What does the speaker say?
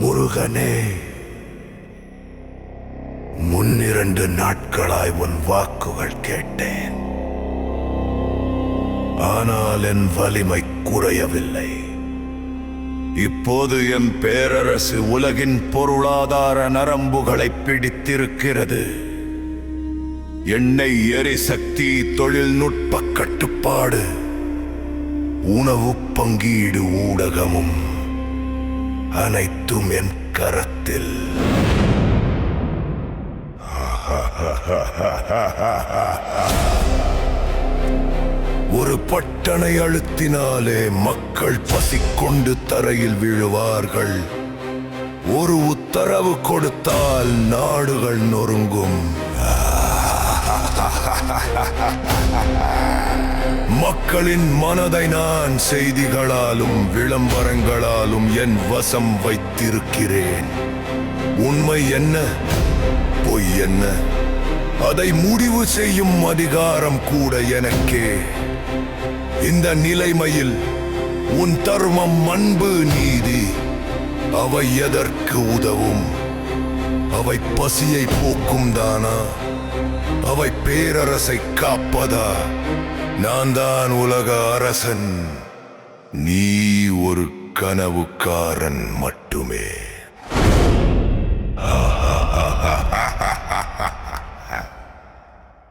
முருகனே முன்னிரண்டு நாட்களாய் உன் வாக்குகள் கேட்டேன். ஆனால் என் வலிமை குறையவில்லை. இப்போது என் பேரரசு உலகின் பொருளாதார நரம்புகளை பிடித்திருக்கிறது. எண்ணெய் எரிசக்தி தொழில்நுட்ப கட்டுப்பாடு. உணவு பங்கீடு ஊடகமும் அனைத்தும் என் கரத்தில். ஒரு பட்டனை அழுத்தினாலே மக்கள் பசிக்கொண்டு தரையில் விழுவார்கள். ஒரு உத்தரவு கொடுத்தால் நாடுகள் நொறுங்கும். மக்களின் மனதை நான் செய்திகளாலும் விளம்பரங்களாலும் என் வசம் வைத்திருக்கிறேன். உண்மை என்ன? பொய் என்ன? அதை முடிவு செய்யும் அதிகாரம் கூட எனக்கே. இந்த நிலைமையில் உன் தர்மம் அன்பு நீதி. அவை எதற்கு உதவும்? அவை பசியை போக்கும் தானா? அவை பேரரசை காப்பதா? நான் தான் உலக அரசன். நீ ஒரு கனவுக்காரன் மட்டுமே.